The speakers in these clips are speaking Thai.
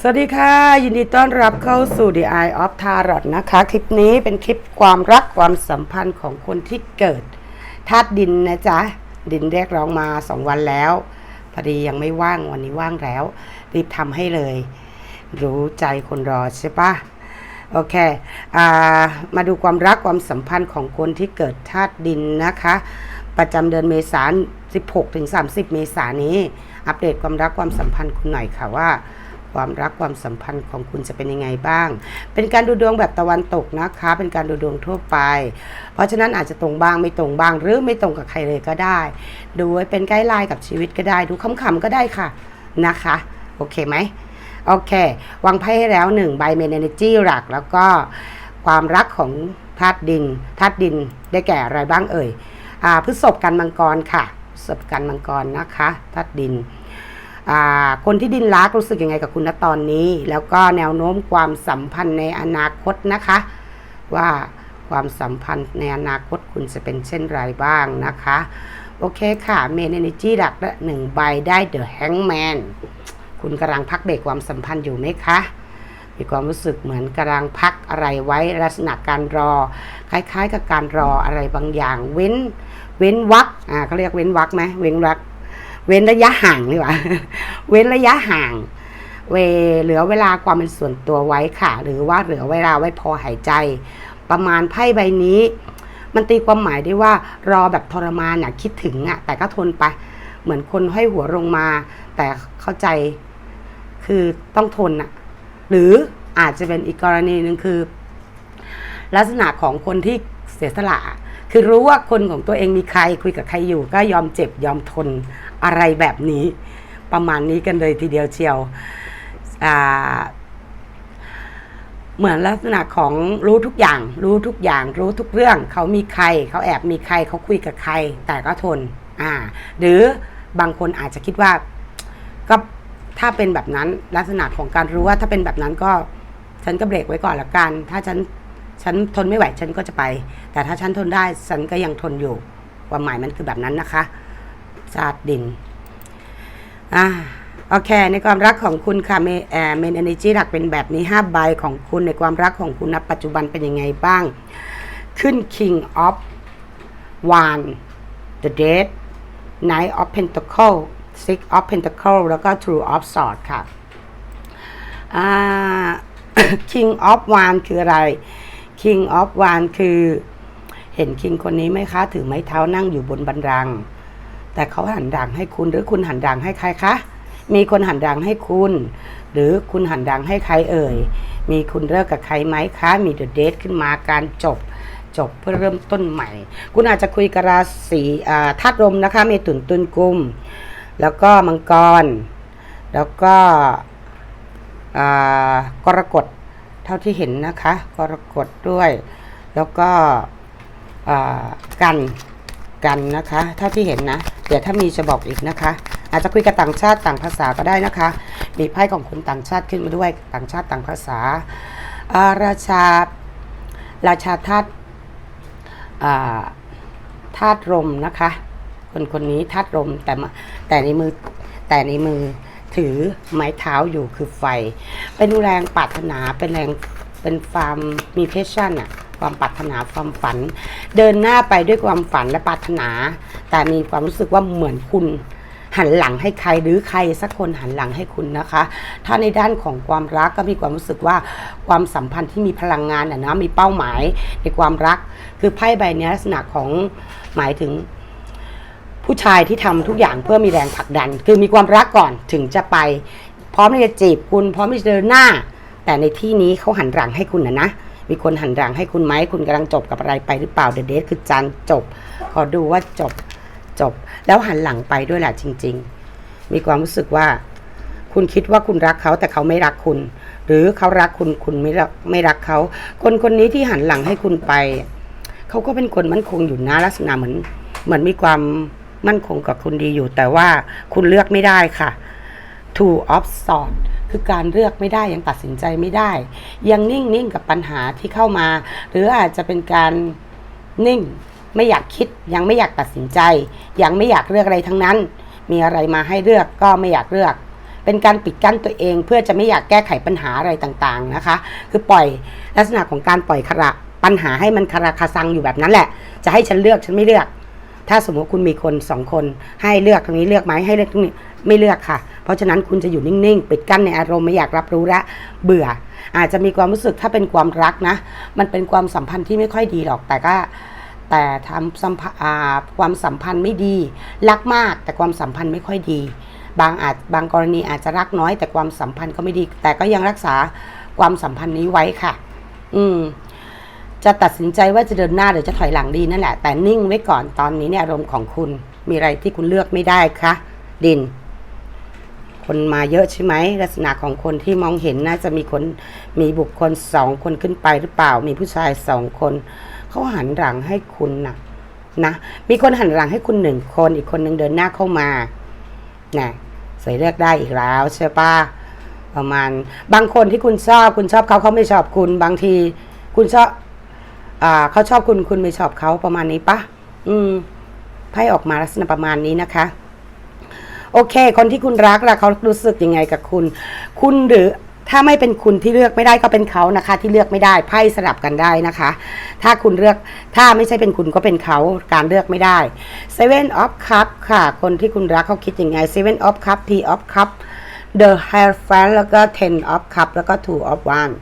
สวัสดีค่ะ ยินดีต้อนรับเข้าสู่ The Eye of Tarot นะคะ คลิปนี้เป็นคลิปความรักความสัมพันธ์ของคนที่เกิดธาตุดินนะจ๊ะ ดินเรียกร้องมา2วันแล้วพอดียังไม่ว่างวันนี้ว่างแล้ว รีบทำให้เลย รู้ใจคนรอใช่ปะโอเคอามาดูความรักความสัมพันธ์ของคนที่เกิดธาตุดินนะคะ ประจำเดือนเมษายน16ถึง30 เมษายนนี้ อัปเดตความรักความสัมพันธ์คุณหน่อยค่ะว่า ความรักความสัมพันธ์ของคุณจะเป็นยังไงบ้าง เป็นการดูดวงแบบตะวันตกนะคะ เป็นการดูดวงทั่วไป เพราะฉะนั้นอาจจะตรงบ้างไม่ตรงบ้าง หรือไม่ตรงกับใครเลยก็ได้ ดูเป็นไกด์ไลน์กับชีวิตก็ได้ ดูขำๆก็ได้ค่ะนะคะ โอเคไหมโอเควางไพ่ให้แล้วหนึ่งใบเมนเนจีหลัก แล้วก็ความรักของธาตุดินธาตุดินได้แก่อะไรบ้างเอ่ยอ่าพฤษภกันมังกรค่ะพฤษภกันมังกรนะคะธาตุดิน คนที่ดินรักรู้สึกยังไงกับคุณณตอนนี้ แล้วก็แนวโน้มความสัมพันธ์ในอนาคตนะคะ ว่าความสัมพันธ์ในอนาคตคุณจะเป็นเช่นไรบ้างนะคะ โอเคค่ะเมนเนจีหลักละหนึ่งใบได้เดอะแฮงแมนคุณกำลังพักเบรกความสัมพันธ์อยู่ไหมคะมีความรู้สึกเหมือนกำลังพักอะไรไว้ลักษณะการรอ คล้ายๆ กับการรออะไรบางอย่าง เว้น เว้นวักอ่าเขาเรียกเว้นวักไหมเว้นวัก เว้นระยะห่างดีกว่าเว้นระยะห่าง เวเหลือเวลาความเป็นส่วนตัวไว้ค่ะ หรือว่าเหลือเวลาไว้พอหายใจ ประมาณไพ่ใบนี้ มันตีความหมายได้ว่ารอแบบทรมานอะคิดถึงอะแต่ก็ทนไป เหมือนคนห้อยหัวลงมา แต่เข้าใจคือต้องทนอะหรืออาจจะเป็นอีกกรณีหนึ่งคือ ลักษณะของคนที่ เสียสละ คือรู้ว่าคนของตัวเองมีใครคุยกับใครอยู่ ก็ยอมเจ็บยอมทนอะไรแบบนี้ ประมาณนี้กันเลยทีเดียวเชียวเหมือนลักษณะของรู้ทุกอย่าง รู้ทุกอย่าง รู้ทุกเรื่อง เขามีใคร เขาแอบมีใคร เขาคุยกับใคร แต่ก็ทน อ่า หรือบางคนอาจจะคิดว่า ก็ถ้าเป็นแบบนั้นลักษณะของการรู้ว่าถ้าเป็นแบบนั้นก็ ฉันก็เบรกไว้ก่อนละกัน ถ้าฉัน ฉันทนไม่ไหวฉันก็จะไป แต่ถ้าฉันทนได้ฉันก็ยังทนอยู่ ความหมายมันคือแบบนั้นนะคะชาติดินอ่าโอเค ในความรักของคุณค่ะเมเอ่อเมนเอเนจีหลักเป็นแบบนี้5ใบของคุณในความรักของคุณณปัจจุบันเป็นยังไงบ้าง ขึ้น King of One The Dead Knight of Pentacle Six of Pentacle แล้วก็ True of Sword ค่ะอ่า King of One คืออะไร King of One คือเห็น King คนนี้ไหมคะ ถือไม้เท้านั่งอยู่บนบันลัง แต่เขาหันดังให้คุณหรือคุณหันดังให้ใครคะ มีคนหันดังให้คุณ หรือคุณหันดังให้ใครเอ่ย มีคุณเลิกกับใครไหมคะ มีเดอะเดทขึ้นมาการจบจบเพื่อเริ่มต้นใหม่ คุณอาจจะคุยกับราศีธาตุลมนะคะ เมตุนตุนกุม แล้วก็มังกร แล้วก็กรกฎ เท่าที่เห็นนะคะกรกฎด้วย แล้วก็กันกันนะคะ เท่าที่เห็นนะเดี๋ยวถ้ามีจะบอกอีกนะคะ อาจจะคุยกับต่างชาติต่างภาษาก็ได้นะคะ มีไพ่ของคนต่างชาติขึ้นมาด้วยต่างชาติต่างภาษาาราชาราชาธาตุธาตุลมนะคะ คนคนนี้ธาตุลมแต่แต่ในมือแต่ในมือ ถือไม้เท้าอยู่คือไฟ เป็นแรงปรารถนาเป็นแรงเป็นความมีเพชชั่นอะความปรารถนาความฝัน เดินหน้าไปด้วยความฝันและปรารถนา แต่มีความรู้สึกว่าเหมือนคุณหันหลังให้ใครหรือใครสักคนหันหลังให้คุณนะคะ ถ้าในด้านของความรักก็มีความรู้สึกว่าความสัมพันธ์ที่มีพลังงานอะนะมีเป้าหมายในความรัก คือไพ่ใบนี้ลักษณะของหมายถึง ผู้ชายที่ทำทุกอย่างเพื่อมีแรงผลักดัน คือมีความรักก่อนถึงจะไป พร้อมที่จะจีบคุณ พร้อมที่จะเดินหน้า แต่ในที่นี้เขาหันหลังให้คุณนะนะมีคนหันหลังให้คุณไหมคุณกำลังจบกับอะไรไปหรือเปล่าเดเดทคือจันจบ ขอดูว่าจบจบ แล้วหันหลังไปด้วยแหละจริง ๆ มีความรู้สึกว่า คุณคิดว่าคุณรักเขาแต่เขาไม่รักคุณ หรือเขารักคุณคุณไม่รักไม่รักเขา คนคนนี้ที่หันหลังให้คุณไป เขาก็เป็นคนมั่นคงอยู่นะลักษณะเหมือนเหมือนมีความ มั่นคงกับคุณดีอยู่ แต่ว่าคุณเลือกไม่ได้ค่ะ two of swords คือการเลือกไม่ได้ยังตัดสินใจไม่ได้ ยังนิ่งนิ่งกับปัญหาที่เข้ามา หรืออาจจะเป็นการนิ่งไม่อยากคิด ยังไม่อยากตัดสินใจ ยังไม่อยากเลือกอะไรทั้งนั้น มีอะไรมาให้เลือกก็ไม่อยากเลือก เป็นการปิดกั้นตัวเองเพื่อจะไม่อยากแก้ไขปัญหาอะไรต่างๆนะคะ คือปล่อยลักษณะของการปล่อยคาระปัญหาให้มันคาราคาซังอยู่แบบนั้นแหละ จะให้ฉันเลือกฉันไม่เลือก ถ้าสมมติคุณมีคนสองคน ให้เลือกตรงนี้เลือกไหมให้เลือกตรงนี้ไม่เลือกค่ะ เพราะฉะนั้นคุณจะอยู่นิ่งๆ ปิดกั้นในอารมณ์ไม่อยากรับรู้ละเบื่อ อาจจะมีความรู้สึกถ้าเป็นความรักนะ มันเป็นความสัมพันธ์ที่ไม่ค่อยดีหรอกแต่ก็แต่ทำสัมพันธ์ความสัมพันธ์ไม่ดี รักมากแต่ความสัมพันธ์ไม่ค่อยดี บางอาจบางกรณีอาจจะรักน้อยแต่ความสัมพันธ์ก็ไม่ดี แต่ก็ยังรักษาความสัมพันธ์นี้ไว้ค่ะ อืม จะตัดสินใจว่าจะเดินหน้าหรือจะถอยหลังดีนั่นแหละ แต่นิ่งไว้ก่อนตอนนี้เนี่ยอารมณ์ของคุณมีอะไรที่คุณเลือกไม่ได้คะดิน คนมาเยอะใช่ไหมลักษณะของคนที่มองเห็นน่าจะมีคนมีบุคคลสองคนขึ้นไปหรือเปล่า มีผู้ชายสองคนเขาหันหลังให้คุณนะนะ มีคนหันหลังให้คุณหนึ่งคน อีกคนหนึ่งเดินหน้าเข้ามานะสวยเลือกได้อีกแล้วใช่ปะประมาณ บางคนที่คุณชอบคุณชอบเขาเขาไม่ชอบคุณบางที คุณชอบ อ่าเขาชอบคุณคุณไม่ชอบเขาประมาณนี้ปะอืมไพ่ออกมาลักษณะประมาณนี้นะคะ โอเค คนที่คุณรักล่ะเขารู้สึกยังไงกับคุณ คุณหรือถ้าไม่เป็นคุณที่เลือกไม่ได้ก็เป็นเขานะคะ ที่เลือกไม่ได้ไพ่สลับกันได้นะคะ ถ้าคุณเลือกถ้าไม่ใช่เป็นคุณก็เป็นเขาการเลือกไม่ได้ Seven of Cup ค่ะ คนที่คุณรักเขาคิดยังไง Seven of Cup T of Cup The Hierophant แล้วก็ Ten of Cup แล้วก็ Two of One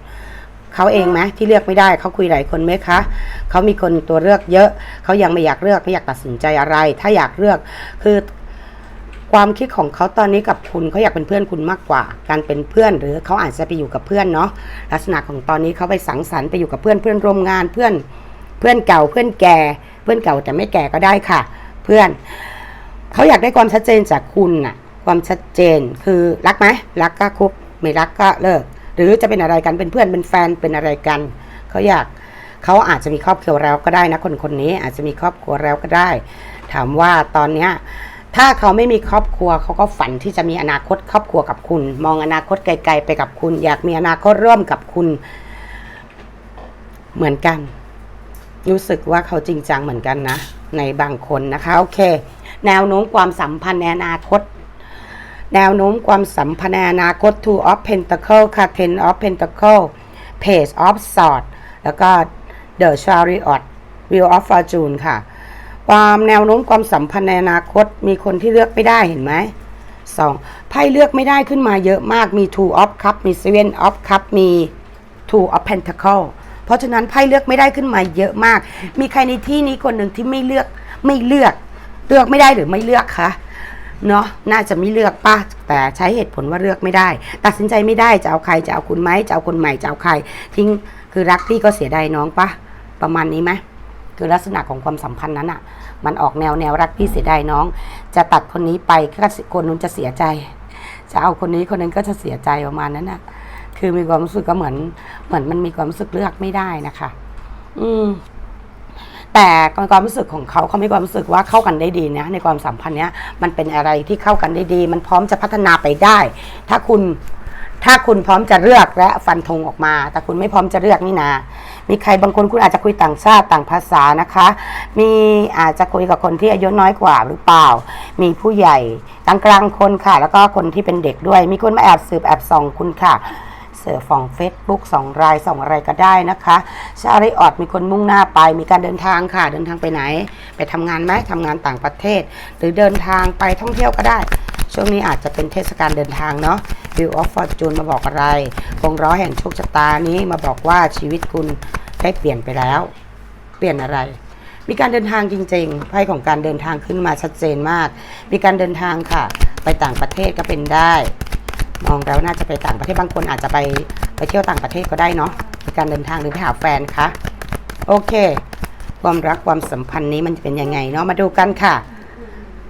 เขาเองไหมที่เลือกไม่ได้เขาคุยหลายคนไหมคะเขามีคนตัวเลือกเยอะเขายังไม่อยากเลือกไม่อยากตัดสินใจอะไร ถ้าอยากเลือกคือความคิดของเขาตอนนี้กับคุณเขาอยากเป็นเพื่อนคุณมากกว่า การเป็นเพื่อนหรือเขาอาจจะไปอยู่กับเพื่อนเนาะลักษณะของตอนนี้เขาไปสังสรรค์ไปอยู่กับเพื่อนเพื่อนร่วมงานเพื่อนเพื่อนเก่าเพื่อนแก่ เพื่อนเก่าแต่ไม่แก่ก็ได้ค่ะ เพื่อนเขาอยากได้ความชัดเจนจากคุณน่ะ ความชัดเจนคือรักไหมรักก็คบไม่รักก็เลิก หรือจะเป็นอะไรกันเป็นเพื่อนเป็นแฟนเป็นอะไรกันเขาอยากเขาอาจจะมีครอบครัวแล้วก็ได้นะคนคนนี้อาจจะมีครอบครัวแล้วก็ได้ ถามว่าตอนเนี้ยถ้าเขาไม่มีครอบครัวเขาก็ฝันที่จะมีอนาคตครอบครัวกับคุณ มองอนาคตไกล ๆ ไปกับคุณ อยากมีอนาคตร่วมกับคุณ เหมือนกัน รู้สึกว่าเขาจริงจังเหมือนกันนะ ในบางคนนะคะ โอเค แนวโน้มความสัมพันธ์ในอนาคต แนวโน้มความสัมพันธ์อนาคต two of pentacle ค่ะ ten of pentacle page of swords แล้วก็ the chariot wheel of fortune ค่ะ ความแนวโน้มความสัมพันธ์ในอนาคตมีคนที่เลือกไม่ได้เห็นไหมสองไพ่เลือกไม่ได้ขึ้นมาเยอะมากมี two of cup มี seven of cup มี two of pentacle เพราะฉะนั้นไพ่เลือกไม่ได้ขึ้นมาเยอะมาก มีใครในที่นี้คนหนึ่งที่ไม่เลือกไม่เลือก เลือกไม่ได้หรือไม่เลือกคะ เนาะน่าจะไม่เลือกป้าแต่ใช้เหตุผลว่าเลือกไม่ได้ ตัดสินใจไม่ได้จะเอาใครจะเอาคุณไหมจะเอาคนใหม่จะเอาใคร ทิ้งคือรักพี่ก็เสียดายน้องปะประมาณนี้ไหมคือลักษณะของความสัมพันธ์นั้นอะ่ะ มันออกแนวแนวรักพี่เสียดายน้อง จะตัดคนนี้ไปก็คนนู้นจะเสียใจ จะเอาคนนี้คนนั้นก็จะเสียใจประมาณนั้นอะ คือมีความรู้สึกก็เหมือน เหมือนมันมีความรู้สึกเลือกไม่ได้นะคะ อืม แต่ความรู้สึกของเขาเขามีความรู้สึกว่าเข้ากันได้ดีนะในความสัมพันธ์เนี้ยมันเป็นอะไรที่เข้ากันได้ดี มันพร้อมจะพัฒนาไปได้ ถ้าคุณถ้าคุณพร้อมจะเลือกและฟันธงออกมา แต่คุณไม่พร้อมจะเลือกนี่นามีใครบางคนคุณอาจจะคุยต่างชาติต่างภาษานะคะ มีอาจจะคุยกับคนที่อายุน้อยกว่าหรือเปล่า มีผู้ใหญ่กลางกลางคนค่ะ แล้วก็คนที่เป็นเด็กด้วย มีคนมาแอบสืบแอบส่องคุณค่ะ เสือฟองเฟซบุ๊กสองรายสองอะไรก็ได้นะคะชาริออดมีคนมุ่งหน้าไป มีการเดินทางค่ะ เดินทางไปไหน ไปทำงานไหมทำงานต่างประเทศ หรือเดินทางไปท่องเที่ยวก็ได้ ช่วงนี้อาจจะเป็นเทศกาลเดินทางเนาะ View of Fortune มาบอกอะไรวงล้อแห่งโชคชะตานี้มาบอกว่าชีวิตคุณได้เปลี่ยนไปแล้ว เปลี่ยนอะไรมีการเดินทางจริงๆ ไพ่ของการเดินทางขึ้นมาชัดเจนมาก มีการเดินทางค่ะ ไปต่างประเทศก็เป็นได้ มองแล้วน่าจะไปต่างประเทศบางคนอาจจะไปไปเที่ยวต่างประเทศก็ได้เนาะในการเดินทางหรือไปหาแฟนคะโอเค ความรักความสัมพันธ์นี้มันจะเป็นยังไงเนาะมาดูกันค่ะ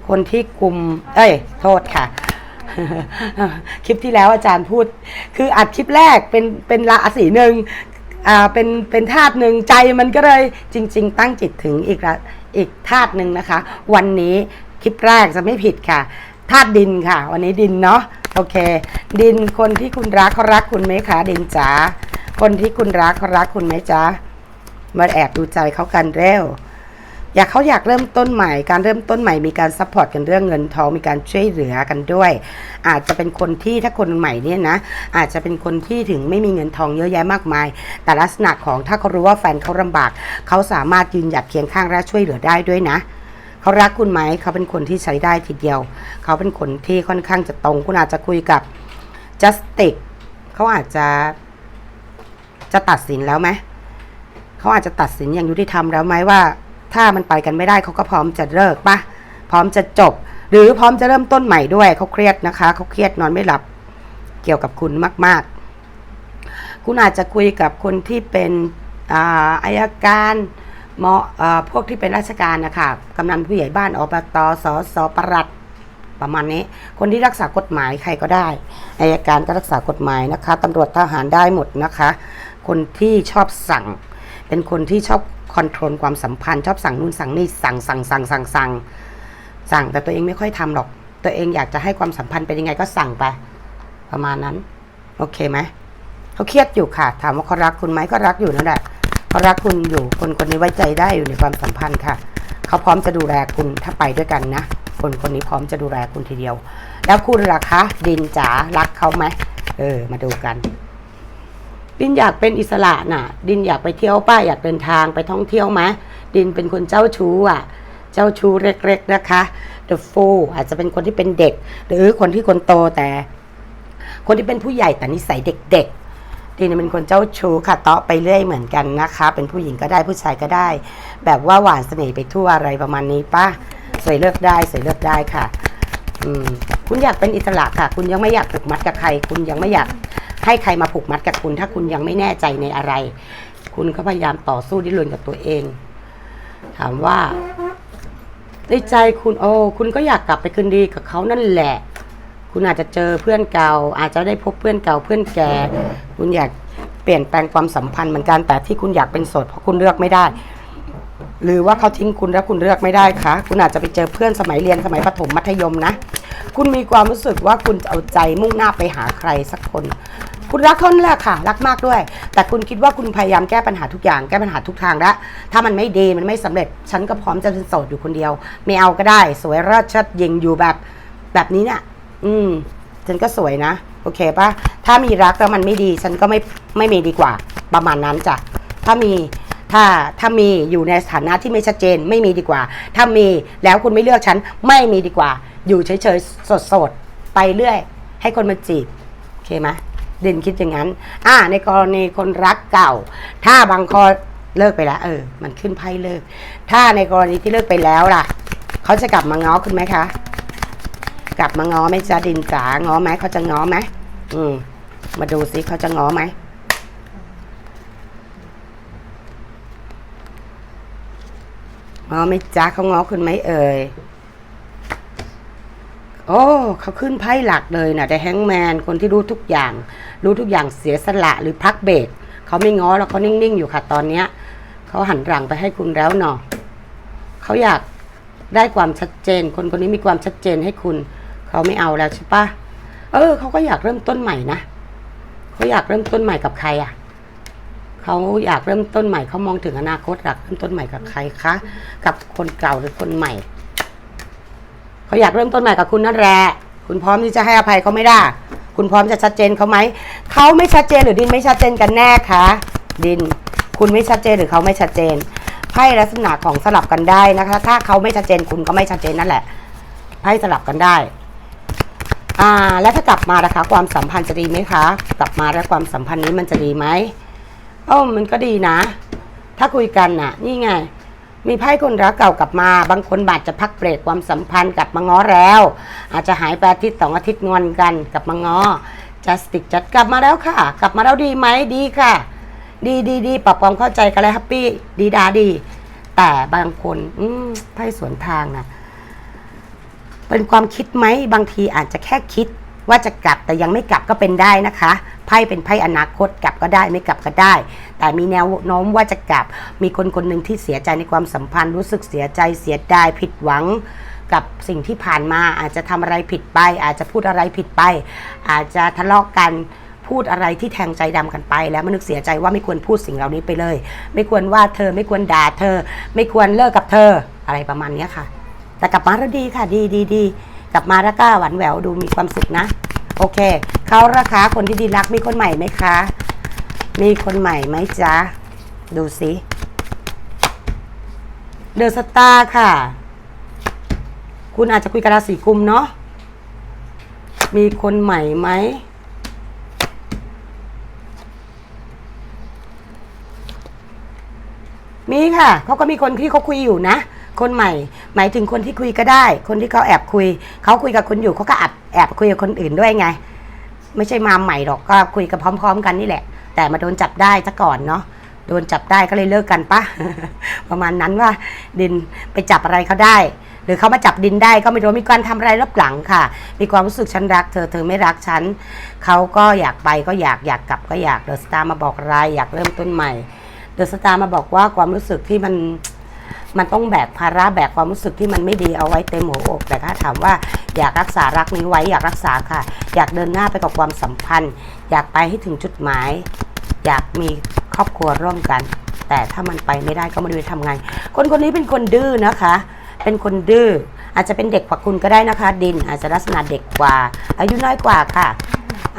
คนที่กลุ่มเอ้ย โทษค่ะ คลิปที่แล้วอาจารย์พูด คืออัดคลิปแรกเป็นเป็นราศีหนึ่งอ่าเป็นเป็นธาตุหนึ่งใจมันก็เลยจริง ๆ ตั้งจิตถึงอีกละอีกธาตุหนึ่งนะคะ วันนี้คลิปแรกจะไม่ผิดค่ะธาตุดินค่ะ วันนี้ดินเนาะ โอเค ดินคนที่คุณรักเขารักคุณไหมคะดินจ๋าคนที่คุณรักเขารักคุณไหมจ๊ะมาแอบดูใจเขากันเร็วอยากเขาอยากเริ่มต้นใหม่ การเริ่มต้นใหม่มีการซัพพอร์ตกันเรื่องเงินทองมีการช่วยเหลือกันด้วย อาจจะเป็นคนที่ถ้าคนใหม่เนี่ยนะ อาจจะเป็นคนที่ถึงไม่มีเงินทองเยอะแยะมากมาย แต่ลักษณะของถ้าเขารู้ว่าแฟนเขาลำบาก เขาสามารถยืนหยัดเคียงข้างและช่วยเหลือได้ด้วยนะ เขารักคุณไหมเขาเป็นคนที่ใช้ได้ทีเดียว เขาเป็นคนที่ค่อนข้างจะตรง คุณอาจจะคุยกับ justice เขาอาจจะจะตัดสินแล้วไหมเขาอาจจะตัดสินอย่างยุติธรรมแล้วไหมว่า ถ้ามันไปกันไม่ได้เขาก็พร้อมจะเลิกปะพร้อมจะจบ หรือพร้อมจะเริ่มต้นใหม่ด้วยเขาเครียดนะคะเขาเครียดนอนไม่หลับเกี่ยวกับคุณมาก ๆ คุณอาจจะคุยกับคนที่เป็นอาอายการ หมออพวกที่เป็นราชการนะคะกำนันผู้ใหญ่บ้านอบตสสปลัดประมาณนี้ คนที่รักษากฎหมายใครก็ได้อายการก็รักษากฎหมายนะคะตำรวจทหารได้หมดนะคะ คนที่ชอบสั่ง เป็นคนที่ชอบคอนโทรลความสัมพันธ์ชอบสั่งนู่นสั่งนี่สั่งสั่งสั่งสั่งสั่งสั่งแต่ตัวเองไม่ค่อยทำหรอก ตัวเองอยากจะให้ความสัมพันธ์เป็นยังไงก็สั่งไป ประมาณนั้น โอเคไหมเขาเครียดอยู่ค่ะ ถามว่าเขารักคุณไหมก็รักอยู่นั่นแหละ เขารักคุณอยู่ คนคนนี้ไว้ใจได้อยู่ในความสัมพันธ์ค่ะเขาพร้อมจะดูแลคุณถ้าไปด้วยกันนะ คนคนนี้พร้อมจะดูแลคุณทีเดียว แล้วคุณล่ะคะ ดินจ๋ารักเขาไหมเออ มาดูกัน ดินอยากเป็นอิสระน่ะ ดินอยากไปเที่ยวป้าอยากเดินทางไปท่องเที่ยวไหมดินเป็นคนเจ้าชู้อะ เจ้าชู้เล็กๆนะคะ The Fool อาจจะเป็นคนที่เป็นเด็ก หรือคนที่คนโตแต่ คนที่เป็นผู้ใหญ่แต่นิสัยเด็กๆ ดินเป็นคนเจ้าชู้ค่ะเตาะไปเรื่อยเหมือนกันนะคะ เป็นผู้หญิงก็ได้ผู้ชายก็ได้ แบบว่าหวานเสน่ห์ไปทั่วอะไรประมาณนี้ป้าสวยเลือกได้สวยเลือกได้ค่ะอืมคุณอยากเป็นอิสระค่ะ คุณยังไม่อยากผูกมัดกับใคร คุณยังไม่อยากให้ใครมาผูกมัดกับคุณ ถ้าคุณยังไม่แน่ใจในอะไร คุณก็พยายามต่อสู้ดิ้นรนกับตัวเอง ถามว่าในใจคุณโอ้คุณก็อยากกลับไปคืนดีกับเขานั่นแหละ คุณอาจจะเจอเพื่อนเก่า อาจจะได้พบเพื่อนเก่าเพื่อนแก่ คุณอยากเปลี่ยนแปลงความสัมพันธ์เหมือนกันแต่ที่คุณอยากเป็นโสดเพราะคุณเลือกไม่ได้ หรือว่าเขาทิ้งคุณแล้วคุณเลือกไม่ได้คะคุณอาจจะไปเจอเพื่อนสมัยเรียนสมัยประถมมัธยมนะ คุณมีความรู้สึกว่าคุณเอาใจมุ่งหน้าไปหาใครสักคน คุณรักเขานั่นแหละค่ะ รักมากด้วย แต่คุณคิดว่าคุณพยายามแก้ปัญหาทุกอย่างแก้ปัญหาทุกทางแล้วถ้ามันไม่ดีมันไม่สำเร็จฉันก็พร้อมจะเป็นโสดอยู่คนเดียว ไม่เอาก็ได้ สวยราชชัดยิงอยู่แบบแบบนี้เนี่ย อืม ฉันก็สวยนะ โอเคปะถ้ามีรักแล้วมันไม่ดี ฉันก็ไม่ไม่มีดีกว่า ประมาณนั้นจ้ะ ถ้ามีถ้าถ้ามีอยู่ในสถานะที่ไม่ชัดเจนไม่มีดีกว่า ถ้ามีแล้วคุณไม่เลือกฉันไม่มีดีกว่า อยู่เฉยๆสดๆ ไปเรื่อย ให้คนมาจีบ โอเคไหมเด่นคิดอย่างนั้น อ่า ในกรณีคนรักเก่า ถ้าบางคนเลิกไปแล้ว เออ มันขึ้นไพ่เลิก ถ้าในกรณีที่เลิกไปแล้วล่ะ เขาจะกลับมาง้อคุณไหมคะ กลับมาง้อไหมจ๊ะดินจ๋าง้อไหมเขาจะง้อไหมอืม มาดูซิเขาจะง้อไหมง้อไหมจ๊ะเขาง้อคุณไหมเอ่ยโอ้เขาขึ้นไพ่หลักเลยนะแต่แฮงแมนคนที่รู้ทุกอย่าง รู้ทุกอย่างเสียสละหรือพักเบรกเขาไม่ง้อแล้วเขานิ่ง ๆ อยู่ค่ะตอนเนี้ยเขาหันหลังไปให้คุณแล้วเนาะเขาอยากได้ความชัดเจน คนคนนี้มีความชัดเจนให้คุณ เขาไม่เอาแล้วใช่ปะเออเขาก็อยากเริ่มต้นใหม่นะเขาอยากเริ่มต้นใหม่กับใครอะเขาอยากเริ่มต้นใหม่เขามองถึงอนาคตอยากเริ่มต้นใหม่กับใครคะกับคนเก่าหรือคนใหม่เขาอยากเริ่มต้นใหม่กับคุณนั่นแหละคุณพร้อมที่จะให้อภัยเขาไม่ได้ คุณพร้อมจะชัดเจนเขาไหมเขาไม่ชัดเจนหรือดินไม่ชัดเจนกันแน่คะดิน คุณไม่ชัดเจนหรือเขาไม่ชัดเจนไพ่ลักษณะของสลับกันได้นะคะ ถ้าเขาไม่ชัดเจนคุณก็ไม่ชัดเจนนั่นแหละไพ่สลับกันได้ อ่าแล้วถ้ากลับมานะคะ ความสัมพันธ์จะดีไหมคะ กลับมาแล้วความสัมพันธ์นี้มันจะดีไหมโอ้ามันก็ดีนะ ถ้าคุยกันน่ะ นี่ไง มีไพ่คนรักเก่ากลับมา บางคนบาดจะพักเบรกความสัมพันธ์กลับมาง้อแล้ว อาจจะหายไปอาทิตย์สองอาทิตย์งอนกันกลับมาง้อจัสติกจัดกลับมาแล้วค่ะ กลับมาแล้วดีไหมดีค่ะ ดีดีดีปรับความเข้าใจกันเลยแฮปปี้ดีดาดี แต่บางคน อืมไพ่สวนทางนะ เป็นความคิดไหมบางทีอาจจะแค่คิดว่าจะกลับแต่ยังไม่กลับก็เป็นได้นะคะไพ่เป็นไพ่อนาคตกลับก็ได้ไม่กลับก็ได้ แต่มีแนวโน้มว่าจะกลับ มีคนคนหนึ่งที่เสียใจในความสัมพันธ์รู้สึกเสียใจเสียดายผิดหวังกับสิ่งที่ผ่านมาอาจจะทำอะไรผิดไป อาจจะพูดอะไรผิดไป อาจจะทะเลาะกันพูดอะไรที่แทงใจดำกันไป แล้วมันนึกเสียใจว่าไม่ควรพูดสิ่งเหล่านี้ไปเลย ไม่ควรว่าเธอไม่ควรด่าเธอ ไม่ควรเลิกกับเธออะไรประมาณนี้ค่ะ แต่กลับมาแล้วดีค่ะดีดีดีกลับมาแล้วก็หวานแหววดูมีความสุขนะ โอเค เขาราคาคนที่ดีรักมีคนใหม่ไหมคะ มีคนใหม่ไหมจ๊ะ ดูสิเดอะสตาร์ค่ะ คุณอาจจะคุยกับราศีกุมเนาะมีคนใหม่ไหมมีค่ะ เขาก็มีคนที่เขาคุยอยู่นะ คนใหม่ หมายถึงคนที่คุยก็ได้ คนที่เขาแอบคุย เขาคุยกับคนอยู่เขาก็แอบแอบคุยกับคนอื่นด้วยไง ไม่ใช่มาใหม่หรอกก็คุยกันพร้อม ๆ กันนี่แหละ แต่มาโดนจับได้ซะก่อนเนาะโดนจับได้ก็เลยเลิกกันปะประมาณนั้นว่าดินไปจับอะไรเขาได้ หรือเขามาจับดินได้ก็ไม่รู้มีการทำอะไรรับหลังค่ะ มีความรู้สึกฉันรักเธอเธอไม่รักฉันเขาก็อยากไปก็อยากอยากกลับก็อยากเดอะสตาร์มาบอกอะไรอยากเริ่มต้นใหม่เดอะสตาร์มาบอกว่าความรู้สึกที่มัน มันต้องแบกภาระแบกความรู้สึกที่มันไม่ดีเอาไว้เต็มหัวอก แต่ถ้าถามว่าอยากรักษารักนี้ไว้อยากรักษาค่ะ อยากเดินหน้าไปกับความสัมพันธ์ อยากไปให้ถึงจุดหมาย อยากมีครอบครัวร่วมกัน แต่ถ้ามันไปไม่ได้ก็ไม่รู้จะทำไง คนคนนี้เป็นคนดื้อนะคะ เป็นคนดื้ออาจจะเป็นเด็กกว่าคุณก็ได้นะคะ ดินอาจจะลักษณะเด็กกว่า อายุน้อยกว่าค่ะ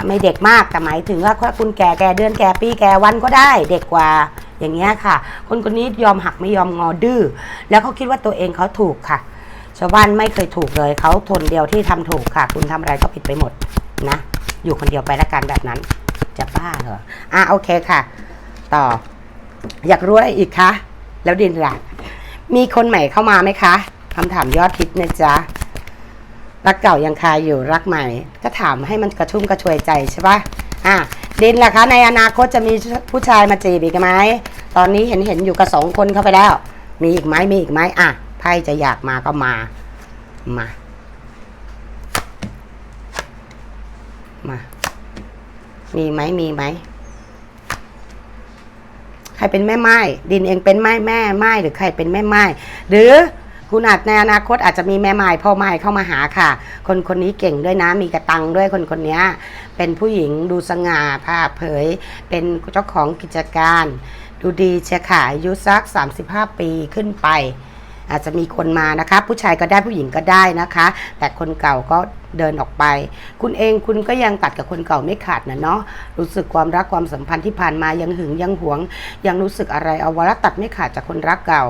ไม่เด็กมากแต่หมายถึงว่าคุณแก่แก่เดือนแก่ปีแก่วันก็ได้ เด็กกว่า อย่างเงี้ยค่ะ คนคนนี้ยอมหักไม่ยอมงอดื้อ แล้วเขาคิดว่าตัวเองเขาถูกค่ะ ชาวบ้านไม่เคยถูกเลย เขาทนเดียวที่ทำถูกค่ะ คุณทำอะไรก็ผิดไปหมดนะ อยู่คนเดียวไปละกันแบบนั้น จะบ้าเหรอ อะโอเคค่ะ ต่อ อยากรู้อะไรอีกคะ แล้วดินล่ะ มีคนใหม่เข้ามาไหมคะคำถามยอดฮิตนะจ๊ะรักเก่ายังคาอยู่รักใหม่ ก็ถามให้มันกระชุ่มกระชวยใจใช่ปะอะ ดินล่ะคะ ในอนาคตจะมีผู้ชายมาจีบอีกไหมตอนนี้เห็นเห็นอยู่กับสองคนเข้าไปแล้ว มีอีกไหมมีอีกไหมอะไพ่จะอยากมาก็มา มา มา มีไหมมีไหมใครเป็นแม่ไม้ดินเองเป็นแม่แม่ไม้หรือใครเป็นแม่ไม้หรือ คุณอาจในอนาคตอาจจะมีแม่ไม้พ่อไม้เข้ามาหาค่ะ คนคนนี้เก่งด้วยนะมีกระตังด้วยคนคนนี้เป็นผู้หญิงดูสง่าผ่าเผย เป็นเจ้าของกิจการ ดูดีเชียค่ะอายุสัก 35 ปีขึ้นไป อาจจะมีคนมานะคะ ผู้ชายก็ได้ผู้หญิงก็ได้นะคะ แต่คนเก่าก็เดินออกไป คุณเองคุณก็ยังตัดกับคนเก่าไม่ขาดนะเนาะรู้สึกความรักความสัมพันธ์ที่ผ่านมายังหึงยังหวง ยังรู้สึกอะไรเอาวละตัดไม่ขาดจากคนรักเก่า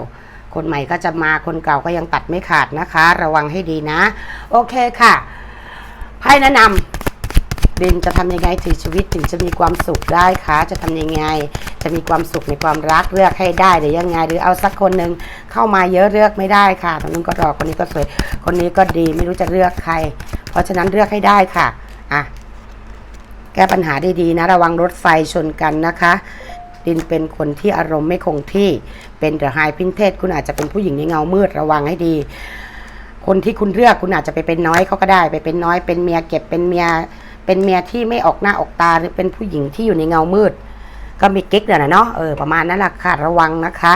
คนใหม่ก็จะมาคนเก่าก็ยังตัดไม่ขาดนะคะ ระวังให้ดีนะ โอเคค่ะไพ่แนะนำดินจะทำยังไงถึงชีวิตถึงจะมีความสุขได้คะจะทำยังไง จะมีความสุขในความรักเลือกให้ได้หรือยังไง หรือเอาสักคนหนึ่งเข้ามาเยอะเลือกไม่ได้ค่ะคนนู้นก็รอคนนี้ก็สวย คนนี้ก็ดีไม่รู้จะเลือกใคร เพราะฉะนั้นเลือกให้ได้ค่ะอะแก้ปัญหาได้ดีนะ ระวังรถไฟชนกันนะคะ ดินเป็นคนที่อารมณ์ไม่คงที่ เป็นเดอะไฮพินเทสคุณอาจจะเป็นผู้หญิงในเงามืดระวังให้ดี คนที่คุณเลือกคุณอาจจะไปเป็นน้อยเขาก็ได้ ไปเป็นน้อยเป็นเมียเก็บเป็นเมีย เป็นเมียที่ไม่ออกหน้าออกตาหรือเป็นผู้หญิงที่อยู่ในเงามืด ก็มีกิ๊กเนี่ยนะเนาะเออประมาณนั้นแหละค่ะระวังนะคะ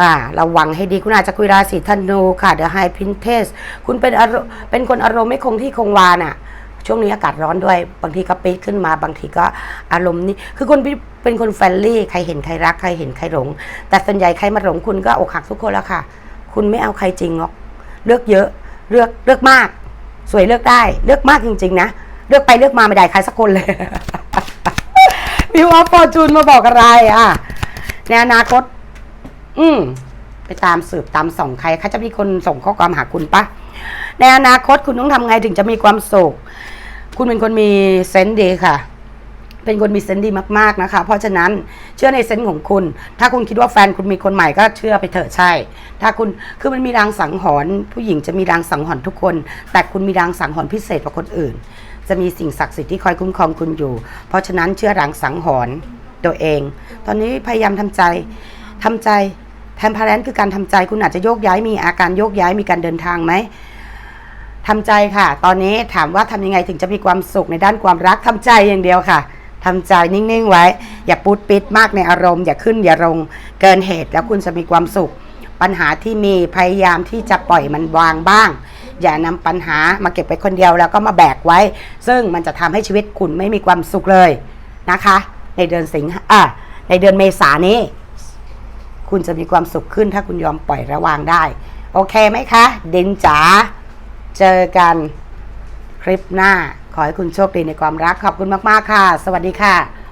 อ่าระวังให้ดีคุณอาจจะคุยราศีธนูค่ะเดอะไฮพินเทสคุณเป็นอารมณ์เป็นคนอารมณ์ไม่คงที่คงวาน่ะ ช่วงนี้อากาศร้อนด้วย บางทีก็ปีดขึ้นมา บางทีก็อารมณ์นี่ คือคนเป็นคนแฟนลี่ใครเห็นใครรักใครเห็นใครหลง แต่ส่วนใหญ่ใครมาหลงคุณก็อกหักทุกคนแล้วค่ะ คุณไม่เอาใครจริงหรอก เลือกเยอะ เลือกเลือกมาก สวยเลือกได้ เลือกมากจริง ๆ นะ เลือกไปเลือกมาไม่ได้ใครสักคนเลยวิวออฟฟอร์จูนมาบอกอะไรอะ ในอนาคต อืมไปตามสืบตามส่องใครเขาจะมีคนส่งข้อความหาคุณปะในอนาคตคุณต้องทำไงถึงจะมีความสุข คุณเป็นคนมีเซนส์ดีค่ะ เป็นคนมีเซนส์ดีมากๆนะคะ เพราะฉะนั้นเชื่อในเซนส์ของคุณ ถ้าคุณคิดว่าแฟนคุณมีคนใหม่ก็เชื่อไปเถอะใช่ ถ้าคุณคือมันมีรางสังหรณ์ผู้หญิงจะมีรางสังหรณ์ทุกคน แต่คุณมีรางสังหรณ์พิเศษกว่าคนอื่น จะมีสิ่งศักดิ์สิทธิ์ที่คอยคุ้มครองคุณอยู่ เพราะฉะนั้นเชื่อรางสังหรณ์ตัวเอง ตอนนี้พยายามทำใจทำใจแทนพารนคือการทำใจคุณอาจจะโยกย้ายมีอาการโยกย้ายมีการเดินทางไหม ทำใจค่ะ ตอนนี้ถามว่าทำยังไงถึงจะมีความสุขในด้านความรักทำใจอย่างเดียวค่ะทำใจนิ่งๆไว้ อย่าปูดปิดมากในอารมณ์ อย่าขึ้นอย่าลงเกินเหตุแล้วคุณจะมีความสุข ปัญหาที่มีพยายามที่จะปล่อยมันวางบ้าง อย่านำปัญหามาเก็บไว้คนเดียวแล้วก็มาแบกไว้ ซึ่งมันจะทำให้ชีวิตคุณไม่มีความสุขเลยนะคะ ในเดือนสิงหาอะในเดือนเมษานี้คุณจะมีความสุขขึ้นถ้าคุณยอมปล่อยระวางได้ โอเคไหมคะ เดนจ๋า เจอกันคลิปหน้า ขอให้คุณโชคดีในความรักขอบคุณมาก ๆ ค่ะ สวัสดีค่ะ